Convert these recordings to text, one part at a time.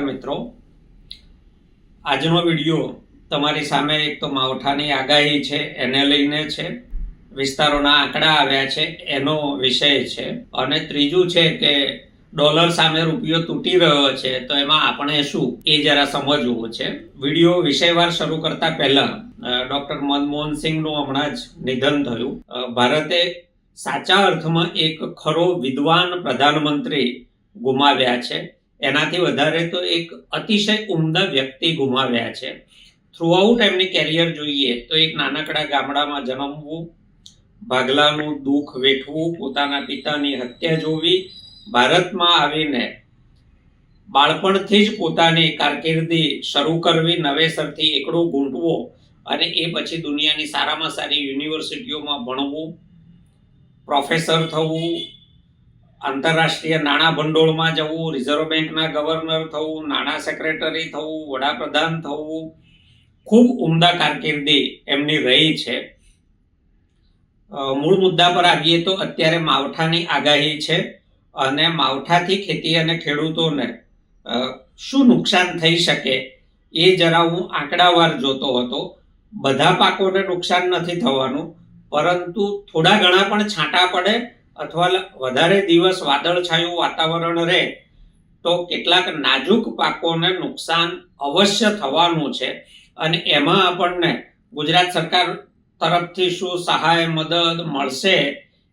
મિત્રો. આજનો વીડિયો તમારી સામે એક તો માવઠાની આગાહી છે, એને લઈને છે, વિસ્તારોના આંકડા આવ્યા છે, એનો વિષય છે. અને ત્રીજું છે કે ડોલર સામે રૂપિયો તૂટી રહ્યો છે, તો એમાં આપણે શું એ જરા સમજવું છે. વીડિયો વિષયવાર શરૂ કરતા પહેલા ડોક્ટર મનમોહન સિંહનું હમણાં જ નિધન થયું. ભારતે સાચા અર્થમાં એક ખરો વિદ્વાન પ્રધાનમંત્રી ગુમાવ્યા છે. એનાથી વધારે તો એક અતિશય ઉમદા વ્યક્તિ ગુમાવ્યા છે. થ્રુઆઉટ એમની કેરિયર જોઈએ તો એક નાનકડા ગામડામાં જન્મવું, ભાગલાનું દુઃખ વેઠવું, પોતાના પિતાની હત્યા જોવી, ભારતમાં આવીને બાળપણથી જ પોતાની કારકિર્દી શરૂ કરવી, નવેસરથી એકડો ગૂંટવો અને એ પછી દુનિયાની સારામાં સારી યુનિવર્સિટીઓમાં ભણવું, પ્રોફેસર થવું આંતરરાષ્ટ્રીય નાણાં ભંડોળમાં જવું, રિઝર્વ બેંકના ગવર્નર થવું, નાણાં સેક્રેટરી થવું, વડાપ્રધાન થવું, ખૂબ ઉમદા કારકિર્દી એમની રહી છે. મૂળ મુદ્દા પર આવીએ તો અત્યારે માવઠાની આગાહી છે અને માવઠાથી ખેતી અને ખેડૂતોને શું નુકસાન થઈ શકે એ જરા હું આંકડાવાર જોતો હતો. બધા પાકોને નુકસાન નથી થવાનું, પરંતુ થોડા ઘણા પણ છાંટા પડે અથવા વધારે દિવસ વાદળછાયું વાતાવરણ રહે, તો કેટલાક નાજુક પાકોને નુકસાન અવશ્ય થવાનું છે. અને એમાં આપણને ગુજરાત સરકાર તરફથી શું સહાય, મદદ મળશે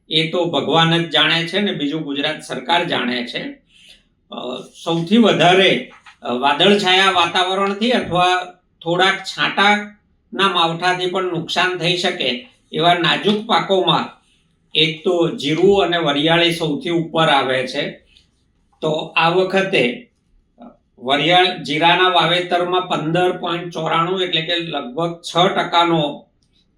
એ તો ભગવાન જ જાણે છે ને બીજું ગુજરાત સરકાર જાણે છે. સૌથી વધારે વાદળછાયા વાતાવરણથી અથવા થોડાક છાંટાના માવઠાથી પણ નુકસાન થઈ શકે એવા નાજુક પાકોમાં એક તો જીરું અને વરિયાળી સૌથી ઉપર આવે છે. તો આ વખતે વરિયાળ જીરાના વાવેતરમાં પંદર પોઈન્ટ ચોરાણું એટલે કે લગભગ છ ટકાનો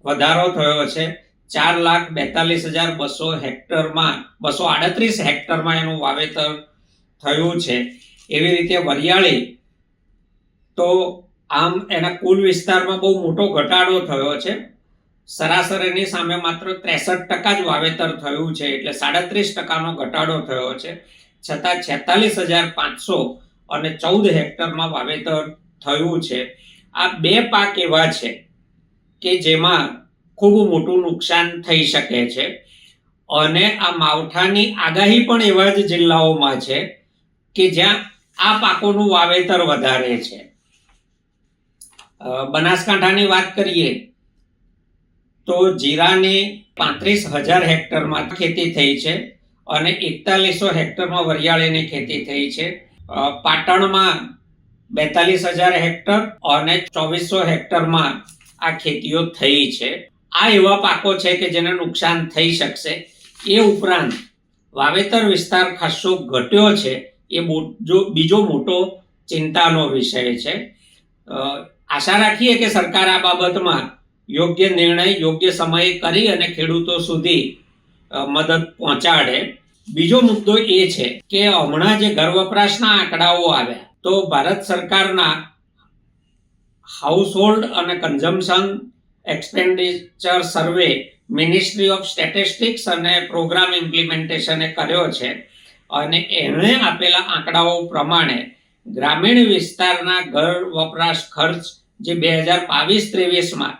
વધારો થયો છે. ચાર લાખ બેતાલીસ હજાર બસો હેક્ટરમાં, બસો આડત્રીસ હેક્ટરમાં એનું વાવેતર થયું છે. એવી રીતે વરિયાળી તો આમ એના કુલ વિસ્તારમાં બહુ મોટો ઘટાડો થયો છે. સરાસરીની સામે માત્ર ત્રેસઠ ટકા જ વાવેતર થયું છે, એટલે સાડત્રીસ ટકાનો ઘટાડો થયો છે. છતાં છેતાલીસ હજાર પાંચસો અને ચૌદ હેક્ટરમાં વાવેતર થયું છે. આ બે પાક એવા છે કે જેમાં ખૂબ મોટું નુકસાન થઈ શકે છે. અને આ માવઠાની આગાહી પણ એવા જ જિલ્લાઓમાં છે કે જ્યાં આ પાકોનું વાવેતર વધારે છે. બનાસકાંઠાની વાત કરીએ તો જીરાની પાંત્રીસ હજાર હેક્ટરમાં ખેતી થઈ છે અને એકતાલીસો હેક્ટરમાં વરિયાળીની ખેતી થઈ છે. પાટણમાં બેતાલીસ હજાર હેક્ટર અને ચોવીસો હેક્ટરમાં આ ખેતીઓ થઈ છે. આ એવા પાકો છે કે જેને નુકસાન થઈ શકશે. એ ઉપરાંત વાવેતર વિસ્તાર ખાસો ઘટ્યો છે. એ જો- બીજો મોટો ચિંતાનો વિષય છે. આશા રાખીએ કે સરકાર આ બાબતમાં યોગ્ય નિર્ણય, યોગ્ય સમયે કરી અને ખેડૂતો સુધી મદદ પહોંચાડે. બીજો મુદ્દો એ છે કે હમણાં જે ઘર વપરાશના આંકડાઓ આવ્યા, તો ભારત સરકારના હાઉસહોલ્ડ અને consumption expenditure survey ministry of statistics અને પ્રોગ્રામ ઇમ્પ્લિમેન્ટેશને કર્યો છે. અને એણે આપેલા આંકડાઓ પ્રમાણે ગ્રામીણ વિસ્તારના ઘર વપરાશ ખર્ચ જે બે હજાર બાવીસ ત્રેવીસમાં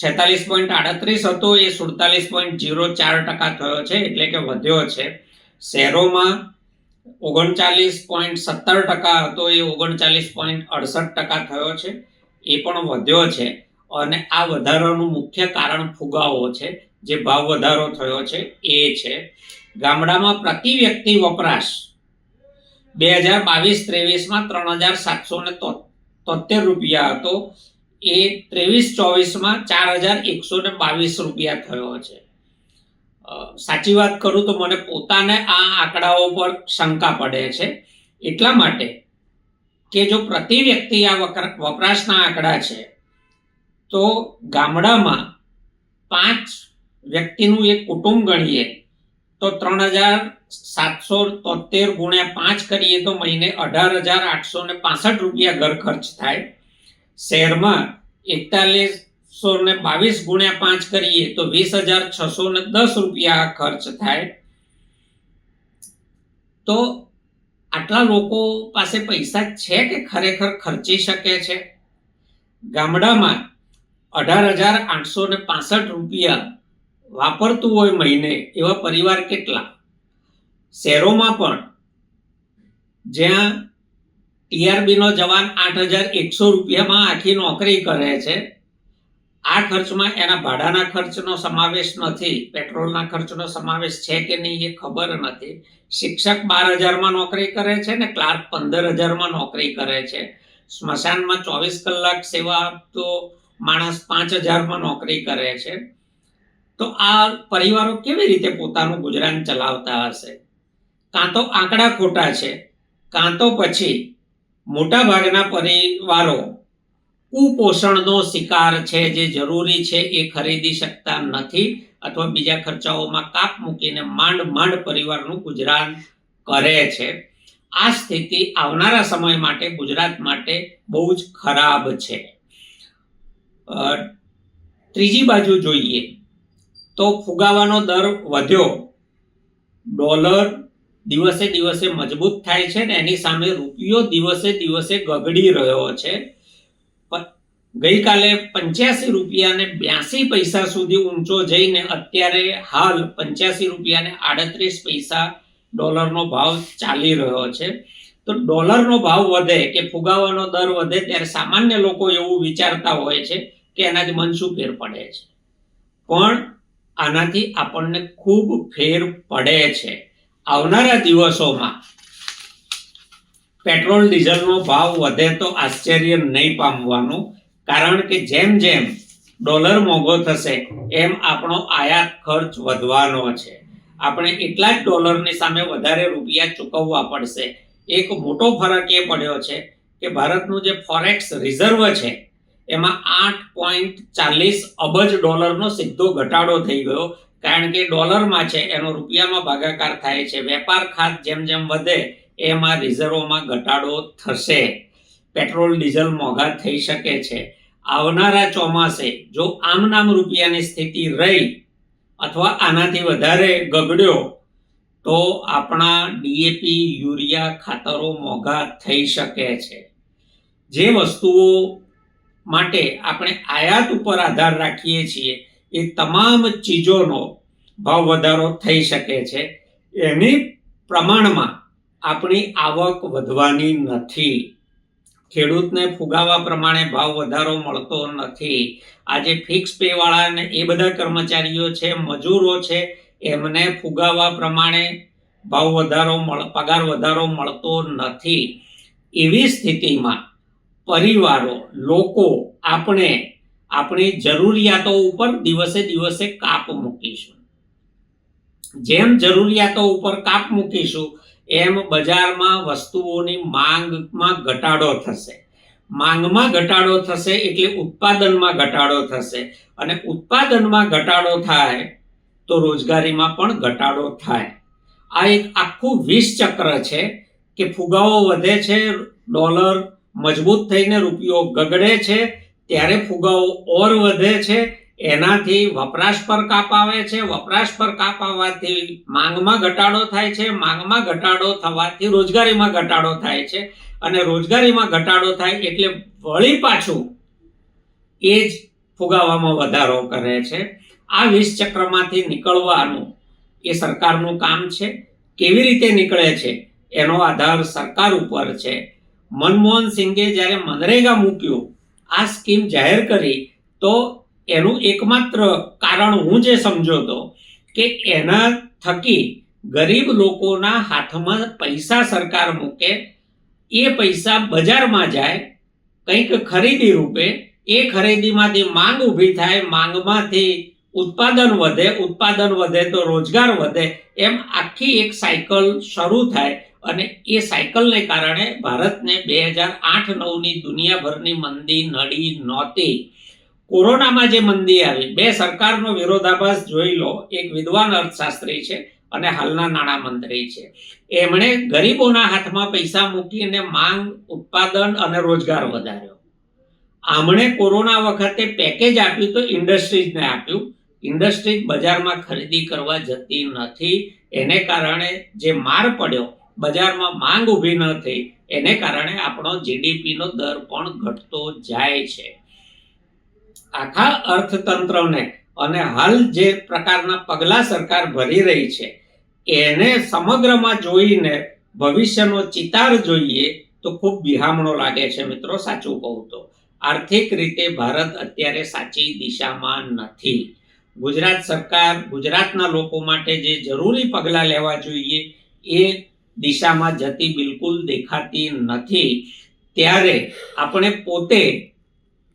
છેતાલીસ પોઈન્ટ આડત્રીસ હતો, એ સુડતાલીસ પોઈન્ટ જીરો ચાર ટકા થયો છે, એટલે કે વધ્યો છે. શહેરોમાં ઓગણચાલીસ પોઈન્ટ સત્તર ટકા હતો, એ ઓગણચાલીસ પોઈન્ટ અડસઠ ટકા થયો છે, એ પણ વધ્યો છે. અને આ વધારાનું મુખ્ય કારણ ફુગાવો છે, જે ભાવ વધારો થયો છે, એ છે. ગામડામાં પ્રતિ વ્યક્તિ વપરાશ બે હજાર બાવીસ ત્રેવીસમાં ત્રણ હજાર સાતસો ને તોતેર રૂપિયા હતો એ ત્રેવીસ ચોવીસમાં ચાર હજાર એકસો ને બાવીસ રૂપિયા થયો છે. સાચી વાત કરું તો મને પોતાને આ આંકડાઓ પર શંકા પડે છે. એટલા માટે કે જો પ્રતિ વ્યક્તિ આ વપરાશના આંકડા છે, તો ગામડામાં પાંચ વ્યક્તિનું એક કુટુંબ ગણીએ, તો ત્રણ હજાર સાતસો તોતેર ગુણ્યા પાંચ કરીએ તો મહિને અઢાર હજાર આઠસો ને પાસઠ રૂપિયા ઘર ખર્ચ થાય. શહેરમાં એકતાલીસો ને બાવીસ ગુણ્યા પાંચ કરીએ તો વીસ હજાર છસો ને દસ રૂપિયા ખર્ચ થાય. તો આટલા લોકો પાસે પૈસા છે કે ખરેખર ખર્ચી શકે છે? ગામડામાં અઢાર હજાર આઠસો ને પાસઠ રૂપિયા વાપરતું હોય મહિને એવા પરિવાર કેટલા? શહેરોમાં પણ જ્યાં ટીઆરબીનો જવાન આઠ હજાર એકસો રૂપિયામાં આખી નોકરી કરે છે. આ ખર્ચમાં એના ભાડાના ખર્ચનો સમાવેશ નથી, પેટ્રોલના ખર્ચનો સમાવેશ છે કે નહીં એ ખબર નથી. શિક્ષક બાર હજારમાં નોકરી કરે છે ને ક્લાર્ક પંદર હજારમાં નોકરી કરે છે. સ્મશાનમાં ચોવીસ કલાક સેવા આપતો માણસ પાંચ હજારમાં નોકરી કરે છે. તો આ પરિવારો કેવી રીતે પોતાનું ગુજરાન ચલાવતા હશે? કાં તો આંકડા ખોટા છે, કાં તો પછી મોટા ભાગના પરિવારો કુપોષણનો શિકાર છે જે જરૂરી છે એ ખરીદી શકતા નથી અથવા બીજા ખર્ચાઓમાં કાપ મૂકીને માંડ માંડ પરિવારનું ગુજરાન કરે છે. આ સ્થિતિ આવનારા સમય માટે ગુજરાત માટે બહુ જ ખરાબ છે. ત્રીજી બાજુ જોઈએ તો ફુગાવાનો દર વધ્યો. ડોલર દિવસે દિવસે મજબૂત થાય છે ને એની સામે રૂપિયો દિવસે દિવસે ગગડી રહ્યો છે. ગઈકાલે પંચ્યાસી રૂપિયાને બ્યાસી પૈસા સુધી ઊંચો જઈને અત્યારે હાલ પંચ્યાસી રૂપિયાને આડત્રીસ પૈસા ડોલરનો ભાવ ચાલી રહ્યો છે. તો ડોલરનો ભાવ વધે કે ફુગાવાનો દર વધે ત્યારે સામાન્ય લોકો એવું વિચારતા હોય છે કે એનાથી મન શું ફેર પડે છે. પણ આનાથી આપણને ખૂબ ફેર પડે છે. આવનારા દિવસોમાં પેટ્રોલ, ડીઝલનો ભાવ વધે તો આશ્ચર્ય નહીં પામવાનું, કારણ કે જેમ જેમ ડોલર મોંઘો થશે, એમ આપણો આયાત ખર્ચ વધવાનો છે. આપણે એટલા જ ડોલરની સામે વધારે રૂપિયા ચૂકવવા પડશે. એક મોટો ફરક એ પડ્યો છે કે ભારતનું જે ફોરેક્સ રિઝર્વ છે, એમાં આઠ પોઈન્ટ ચાલીસ અબજ ડોલરનો સીધો ઘટાડો થઈ ગયો. કારણ કે ડોલરમાં છે, એનો રૂપિયામાં ભાગાકાર થાય છે. વેપાર ખાત જેમ જેમ વધે, એમાં રિઝર્વોમાં ઘટાડો થશે. પેટ્રોલ, ડીઝલ મોંઘા થઈ શકે છે. આવનારા ચોમાસે જો આમ નામ રૂપિયાની સ્થિતિ રહી અથવા આનાથી વધારે ગગડ્યો તો આપણા ડીએપી યુરિયા ખાતરો મોંઘા થઈ શકે છે. જે વસ્તુઓ માટે આપણે આયાત ઉપર આધાર રાખીએ છીએ એ તમામ ચીજોનો ભાવ વધારો થઈ શકે છે. એની પ્રમાણમાં આપણી આવક વધવાની નથી. ખેડૂતને ફુગાવા પ્રમાણે ભાવ વધારો મળતો નથી. આજે ફિક્સ પેવાળાને એ બધા કર્મચારીઓ છે, મજૂરો છે, એમને ફુગાવા પ્રમાણે ભાવ વધારો મળ, પગાર વધારો મળતો નથી. એવી સ્થિતિમાં પરિવારો, લોકો આપણે આપણી જરૂરિયાતો ઉપર દિવસે દિવસે કાપ મૂકીશું. જેમ જરૂરિયાતો ઉપર કાપ મૂકીશું, એમ બજારમાં વસ્તુઓની માંગમાં ઘટાડો થશે. માંગમાં ઘટાડો થશે એટલે ઉત્પાદનમાં ઘટાડો થશે. અને ઉત્પાદનમાં ઘટાડો થાય તો રોજગારીમાં પણ ઘટાડો થાય. આ એક આખું વિષ ચક્ર છે કે ફુગાવો વધે છે, ડોલર મજબૂત થઈને રૂપિયો ગગડે છે ત્યારે ફુગાવો ઓર વધે છે, એનાથી વપરાશ પર કાપ આવે છે. વપરાશ પર કાપ આવવાથી માંગમાં ઘટાડો થાય છે. માંગમાં ઘટાડો થવાથી રોજગારીમાં ઘટાડો થાય છે. અને રોજગારીમાં ઘટાડો થાય એટલે વળી પાછું એ જ ફુગાવામાં વધારો કરે છે. આ વિષ ચક્રમાંથી નીકળવાનું એ સરકારનું કામ છે. કેવી રીતે નીકળે છે એનો આધાર સરકાર ઉપર છે. મનમોહન સિંઘે જ્યારે મનરેગા મૂક્યું આ સ્કીમ જાહેર કરી, તો એનું એકમાત્ર કારણ હું જે સમજો તો કે એના થકી ગરીબ લોકોના હાથમાં પૈસા સરકાર મૂકે, એ પૈસા બજારમાં જાય, કંઈક ખરીદી રૂપે, એ ખરીદીમાંથી માંગ ઊભી થાય, માંગમાંથી ઉત્પાદન વધે ઉત્પાદન વધે તો રોજગાર વધે, એમ આખી એક સાયકલ શરૂ થાય. અને એ સાયકલને કારણે ભારતને બે હજાર આઠ નવની દુનિયાભરની મંદી નડી નહોતી કોરોનામાં જે મંદી આવી, બે સરકારનો વિરોધાભાસ જોઈ લો, એક વિદ્વાન અર્થશાસ્ત્રી છે અને હાલના નાણામંત્રી છે. એમણે ગરીબોના હાથમાં પૈસા મૂકીને માંગ, ઉત્પાદન અને રોજગાર વધાર્યો. આમણે કોરોના વખતે પેકેજ આપ્યું તો ઇન્ડસ્ટ્રીઝને આપ્યું. ઇન્ડસ્ટ્રીઝ બજારમાં ખરીદી કરવા જતી નથી. એને કારણે જે માર પડ્યો બજારમાં માંગ ઊભી ન થઈ, એને કારણે આપણો જીડીપીનો દર પણ ઘટતો જાય છે. આખા અર્થતંત્રને અને હાલ જે પ્રકારના પગલાં સરકાર ભરી રહી છે, એને સમગ્રમાં જોઈને ભવિષ્યનો ચિતાર જોઈએ તો ખૂબ બિહામણો લાગે છે મિત્રો, સાચું કહું તો. આર્થિક રીતે ભારત અત્યારે સાચી દિશામાં નથી. ગુજરાત સરકાર ગુજરાતના લોકો માટે જે જરૂરી પગલાં લેવા જોઈએ, એ દિશામાં જતી બિલકુલ દેખાતી નથી. ત્યારે આપણે પોતે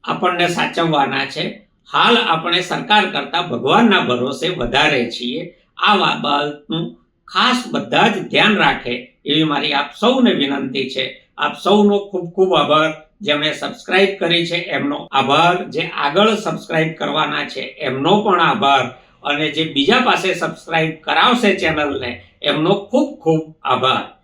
આપણને સાચવવાના છે. હાલ આપણે સરકાર કરતાં ભગવાનના ભરોસે વધારે છીએ. આ બાબતનું ખાસ બધા જ ધ્યાન રાખે એવી મારી આપ સૌને વિનંતી છે. આપ સૌનો ખૂબ ખૂબ આભાર જેમણે સબસ્ક્રાઇબ કરી છે. એમનો આભાર. જે આગળ સબસ્ક્રાઇબ કરવાના છે એમનો પણ આભાર. અને જે બીજા પાસે સબસ્ક્રાઇબ કરાવશે ચેનલને એમનો ખૂબ ખૂબ આભાર.